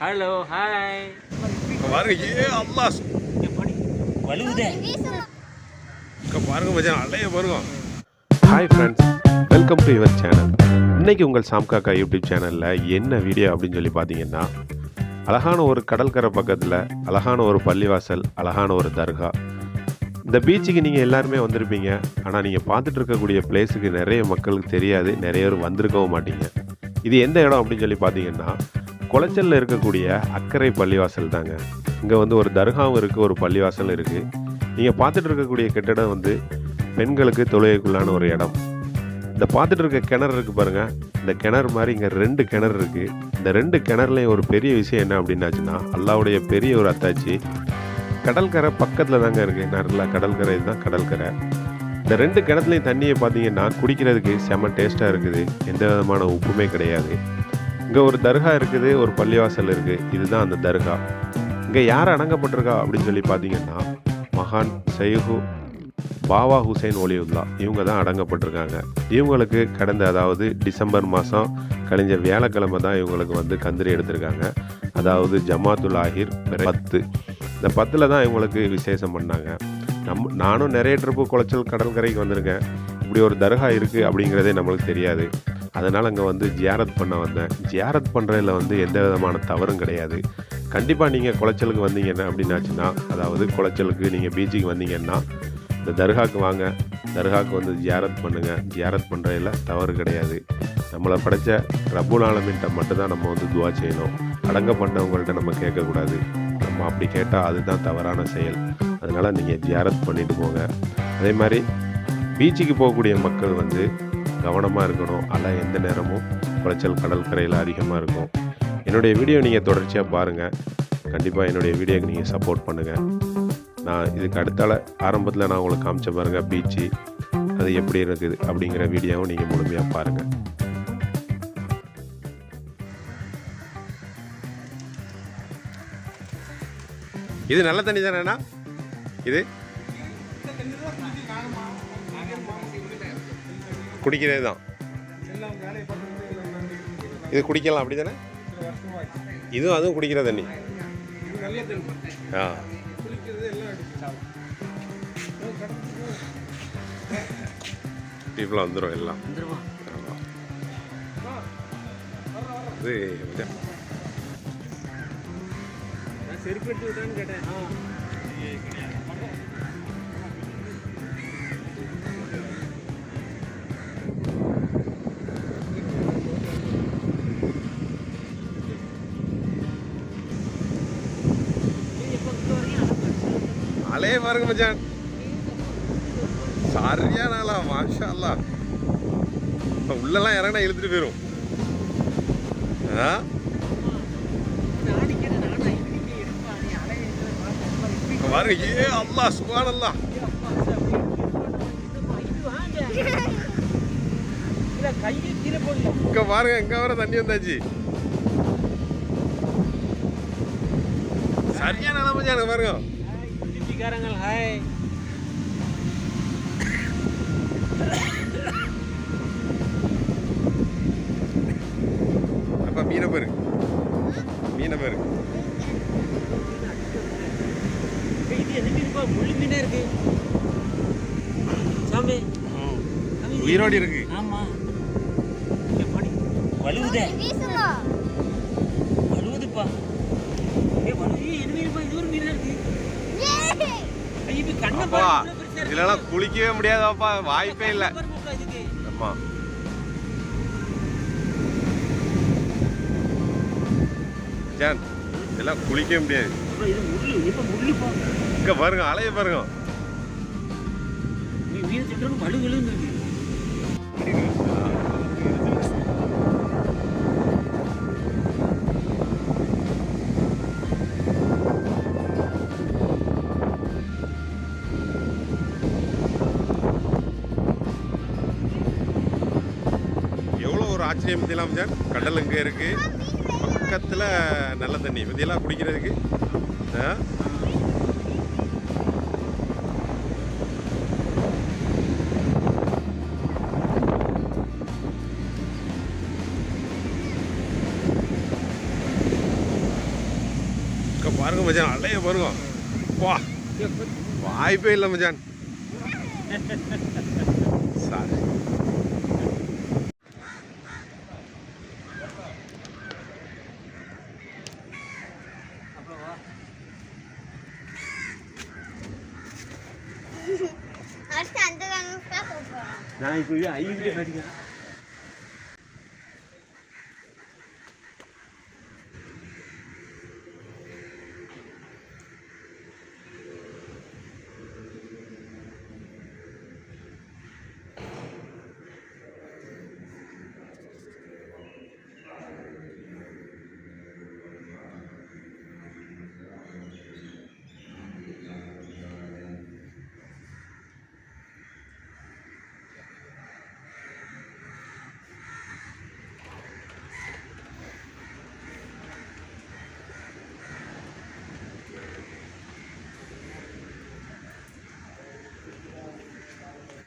Hello hi பாருங்க ஏ அல்லா எப்படி? வலுவுதே இங்க பாருங்க மச்சான் அலைய பாருங்க. Hi friends welcome to your channel இன்னைக்கு உங்கள் சாம்காக்கா யூடியூப் சேனலில் என்ன வீடியோ அப்படின்னு சொல்லி பார்த்தீங்கன்னா அழகான ஒரு கடற்கரை பக்கத்தில் அழகான ஒரு பள்ளிவாசல் அழகான ஒரு தர்கா. இந்த பீச்சுக்கு நீங்கள் எல்லாருமே வந்திருப்பீங்க. ஆனால் நீங்கள் பார்த்துட்டு இருக்கக்கூடிய பிளேஸுக்கு நிறைய மக்களுக்கு தெரியாது நிறைய பேர் வந்திருக்கவும் மாட்டீங்க. இது எந்த இடம் அப்படின்னு சொல்லி பார்த்தீங்கன்னா குளச்சலில் இருக்கக்கூடிய அக்கரை பள்ளிவாசல் தாங்க. இங்கே வந்து ஒரு தர்காவும் இருக்குது ஒரு பள்ளிவாசல் இருக்குது நீங்கள் பார்த்துட்டு இருக்கக்கூடிய கட்டிடம் வந்து பெண்களுக்கு தொழுகைக்குள்ளான ஒரு இடம். இந்த பார்த்துட்டு இருக்க கிணறு இருக்குது பாருங்கள் இந்த கிணறு மாதிரி இங்கே ரெண்டு கிணறு இருக்குது இந்த ரெண்டு கிணறுலையும் ஒரு பெரிய விஷயம் என்ன அப்படின்னாச்சுன்னா அல்லாவுடைய பெரிய ஒரு அத்தாச்சி கடற்கரை பக்கத்தில் தாங்க இருக்குது நல்லா கடற்கரை இதுதான் கடற்கரை இந்த ரெண்டு கிணத்துலையும் தண்ணியை பார்த்தீங்கன்னா குடிக்கிறதுக்கு செம டேஸ்ட்டாக இருக்குது. எந்த விதமான உப்புமே கிடையாது. இங்கே ஒரு தர்கா இருக்குது ஒரு பள்ளிவாசல் இருக்குது இதுதான் அந்த தர்கா. இங்கே யார் அடங்கப்பட்டிருக்கா அப்படின்னு சொல்லி பார்த்தீங்கன்னா மகான் சைஹு பாவா ஹுசைன் ஒலியுல்லா. இவங்க தான் அடங்கப்பட்டிருக்காங்க. இவங்களுக்கு கடந்த அதாவது டிசம்பர் மாதம் கழிஞ்ச வியாழக்கிழமை தான் இவங்களுக்கு வந்து கந்திரி எடுத்திருக்காங்க. அதாவது ஜமாத்துல் ஆஹிர் பத்து. இந்த பத்தில் தான் இவங்களுக்கு விசேஷம் பண்ணாங்க. நம் நானும் நிறைய ட்ரிப்பு குளச்சல் கடற்கரைக்கு வந்திருக்கேன். இப்படி ஒரு தர்கா இருக்குது அப்படிங்கிறதே நம்மளுக்கு தெரியாது. அதனால் அங்கே வந்து ஜியாரத் பண்ண வந்தேன். ஜியாரத் பண்ணுறதுல வந்து எந்த விதமான தவறும் கிடையாது. கண்டிப்பாக நீங்கள் குளச்சலுக்கு வந்தீங்கன்னா அப்படின்னாச்சுன்னா அதாவது குளச்சலுக்கு நீங்கள் பீச்சுக்கு வந்தீங்கன்னா இந்த தர்காவுக்கு வாங்க. தர்காவுக்கு வந்து ஜியாரத் பண்ணுங்கள் ஜியாரத் பண்ணுறதுல தவறு கிடையாது. நம்மளை படைச்ச ரப்புல் ஆலமின்ட்ட மட்டும்தான் நம்ம வந்து துவா செய்யணும். அடங்கப்பட்டவங்கள்ட்ட நம்ம கேட்கக்கூடாது. நம்ம அப்படி கேட்டால் அதுதான் தவறான செயல். அதனால் நீங்கள் ஜியாரத் பண்ணிட்டு போங்க. அதே மாதிரி பீச்சுக்கு போகக்கூடிய மக்கள் வந்து கவனமாக இருக்கணும். அலை எந்த நேரமும் குளச்சல் கடற்கரையில் அதிகமாக இருக்கும். என்னுடைய வீடியோ நீங்கள் தொடர்ச்சியாக பாருங்கள் கண்டிப்பாக என்னுடைய வீடியோக்கு நீங்கள் சப்போர்ட் பண்ணுங்கள் நான் இதுக்கு அடுத்தால ஆரம்பத்தில் நான் உங்களுக்கு காமிச்ச பாருங்கள் பீச்சு அது எப்படி இருக்குது அப்படிங்கிற வீடியோவும் நீங்கள் முழுமையாக பாருங்கள் இது நல்ல தண்ணி தானேண்ணா இது? குடிக்கிறது தான் இது குடிக்கலாம் அப்படி தானே இதுவும் அதுவும் குடிக்கிற தண்ணி. ஆ. இப்பெல்லாம் வந்துடும் எல்லாம். இது செருப்பு எடுத்து விட்டான்னு கேட்டேன். ஆ அலைய பாருங்க மச்சான். சரியான ஆளா மாஷா அல்லா இப்ப உள்ளெல்லாம் இறங்கினா இழுத்துட்டு போயிரும். ஆ? இங்க பாருங்க ஏ அல்லா சுகான் அல்லா இங்க பாருங்க எங்க வர தண்ணி வந்தாச்சு. சரியான ஆளா மச்சான் பாருங்க. ஹிந்திக்காரங்கள் ஹாய் அப்ப மீனை பாரு மீனை பாரு இது எது மீன்ப்பா முள்ளு மீனே இருக்கு சாமி. உயிரோடு இருக்கு. ஆமா. எப்படி வலுவுதே வலுவுதுப்பா ஏ வலுவு என்ன மீன்ப்பா இது ஒரு மீனா இருக்கு ஐயோ, இது கண்ணை அப்பா. இதெல்லாம் குளிக்கவே முடியாதாப்பா வாய்ப்பே இல்லை. ஆமா ஜான் இதெல்லாம் குளிக்கவே முடியாது. இங்க பாருங்க அலைய பாருங்க. ஆச்சரியம் பற்றியெல்லாம் ஜான் கடல் இங்கே இருக்கு. பக்கத்தில் நல்ல தண்ணி பற்றியெல்லாம் குடிக்கிறதுக்கு. பாருங்க மச்சான் அலைய பாருங்க. வா. வாய்ப்பே இல்லை மச்சான். சாரி. 那一个月一个月发的啊？